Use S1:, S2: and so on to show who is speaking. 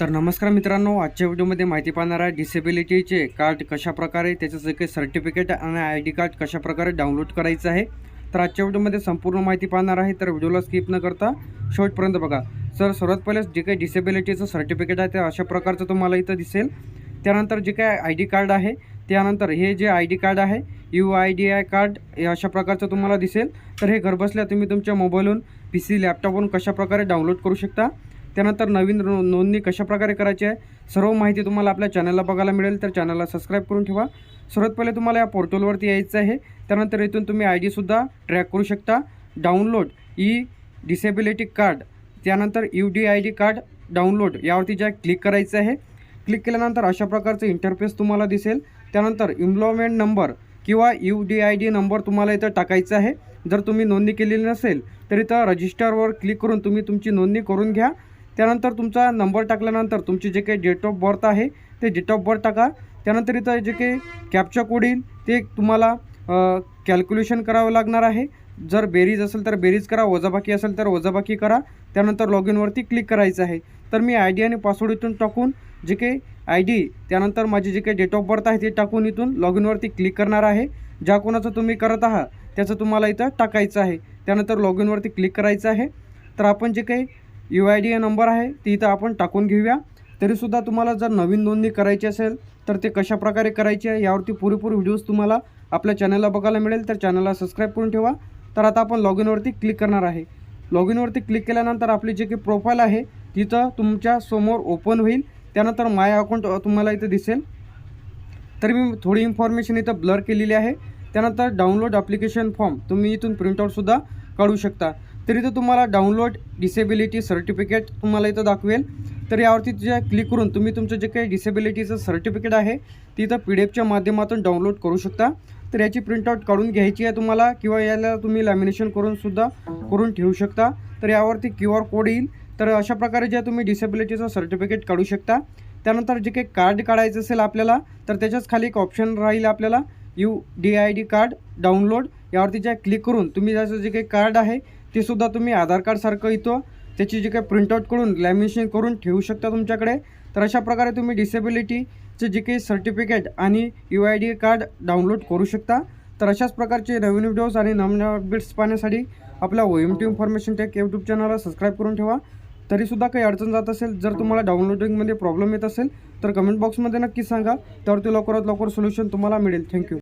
S1: तर नमस्कार मित्रांनो आजच्या व्हिडिओमध्ये माहिती पाहणार आहे डिसेबिलिटीचे कार्ड कशाप्रकारे त्याचं जे काही सर्टिफिकेट आणि आय डी कार्ड कशाप्रकारे डाउनलोड करायचं आहे. तर आजच्या व्हिडिओमध्ये संपूर्ण माहिती पाहणार आहे तर व्हिडिओला स्किप न करता शेवटपर्यंत बघा. सर सर्वात पहिले जे काही डिसेबिलिटीचं सर्टिफिकेट आहे ते अशा प्रकारचं तुम्हाला इथं दिसेल. त्यानंतर जे काय आय डी कार्ड आहे त्यानंतर हे जे आय डी कार्ड आहे U I D I card हे अशा प्रकारचं तुम्हाला दिसेल. तर हे घरबसल्या तुम्ही तुमच्या मोबाईलहून पी सी लॅपटॉपवरून कशाप्रकारे डाउनलोड करू शकता. त्यानंतर नवीन नो नोंदणी कशाप्रकारे करायची आहे सर्व माहिती तुम्हाला आपल्या चॅनलला बघायला मिळेल. तर चॅनलला सबस्क्राईब करून ठेवा. सर्वात पहिले तुम्हाला या पोर्टलवरती यायचं आहे. त्यानंतर इथून तुम्ही आय डीसुद्धा ट्रॅक करू शकता. डाउनलोड ई डिसेबिलिटी कार्ड त्यानंतर U D I D card download यावरती ज्या क्लिक करायचं आहे क्लिक केल्यानंतर अशा प्रकारचं इंटरफेस तुम्हाला दिसेल. त्यानंतर इम्प्लॉयमेंट नंबर किंवा U D I D number तुम्हाला इथं टाकायचा आहे. जर तुम्ही नोंदणी केलेली नसेल तर इथं रजिस्टरवर क्लिक करून तुम्ही तुमची नोंदणी करून घ्या. त्यानंतर तुमचा नंबर टाकल्यानंतर तुमची जे काही डेट ऑफ बर्थ आहे ते डेट ऑफ बर्थ टाका. त्यानंतर इथं जे काही कॅप्चा कोड येईल ते तुम्हाला कॅल्क्युलेशन करावं लागणार आहे. जर बेरीज असेल तर बेरीज करा वजाबाकी असेल तर वजाबाकी करा. त्यानंतर लॉग इनवरती क्लिक करायचं आहे. तर मी आय डी आणि पासवर्ड इथून टाकून जे काही आय डी त्यानंतर माझी जे काही डेट ऑफ बर्थ आहे ते टाकून इथून लॉग इनवरती क्लिक करणार आहे. ज्या कोणाचं तुम्ही करत आहात त्याचं तुम्हाला इथं टाकायचं आहे. त्यानंतर लॉग इनवरती क्लिक करायचं आहे. तर आपण जे काही यू आय डी नंबर आहे ती इथं आपण टाकून घेऊया. तरीसुद्धा तुम्हाला जर नवीन नोंदणी करायची असेल तर ते कशाप्रकारे करायची आहे यावरती पुरेपूर व्हिडिओज तुम्हाला आपल्या चॅनलला बघायला मिळेल. तर चॅनलला सबस्क्राईब करून ठेवा. तर आता आपण लॉग इनवरती क्लिक करणार आहे. लॉग इनवरती क्लिक केल्यानंतर आपली जे काही प्रोफाईल आहे तिथं तुमच्यासमोर ओपन होईल. त्यानंतर माय अकाउंट तुम्हाला इथं दिसेल. तर मी थोडी इन्फॉर्मेशन इथं ब्लर केलेली आहे. त्यानंतर डाउनलोड ॲप्लिकेशन फॉर्म तुम्ही इथून प्रिंटआउटसुद्धा काढू शकता. तर इथं तुम्हाला डाउनलोड डिसेबिलिटी सर्टिफिकेट तुम्हाला इथं दाखवेल. तर यावरती जे क्लिक करून तुम्ही तुमचं जे काही डिसेबिलिटीचं सर्टिफिकेट आहे ते इथं पी डी एफच्या माध्यमातून डाउनलोड करू शकता. तर याची प्रिंटआउट काढून घ्यायची आहे तुम्हाला किंवा याला तुम्ही लॅमिनेशन करूनसुद्धा करून ठेवू शकता. तर यावरती क्यू आर कोड येईल. तर अशा प्रकारे जे तुम्ही डिसेबिलिटीचं सर्टिफिकेट काढू शकता त्यानंतर जे काही कार्ड काढायचं असेल आपल्याला तर त्याच्याच खाली एक ऑप्शन राहील आपल्याला. U D I D card download यावरती ज्या क्लिक करून तुम्ही त्याचं जे काही कार्ड आहे ते सुद्धा तुम्ही आधार कार्डसारखं इथं त्याची जी काही प्रिंटआउट करून लॅमिनेशन करून ठेवू शकता तुमच्याकडे. तर अशा प्रकारे तुम्ही डिसेबिलिटीचे जे काही सर्टिफिकेट आणि U I D card download करू शकता. तर अशाच प्रकारचे नवीन व्हिडिओज आणि नवीन अपडेट्स पाहण्यासाठी आपल्या O M T information tech YouTube चॅनलला सबस्क्राईब करून ठेवा. तरीसुद्धा काही अडचण जात असेल जर तुम्हाला डाउनलोडिंगमध्ये प्रॉब्लेम येत असेल तर कमेंट बॉक्समध्ये नक्की सांगा. त्यावरती लवकरात लवकर सोल्युशन तुम्हाला मिळेल. थँक्यू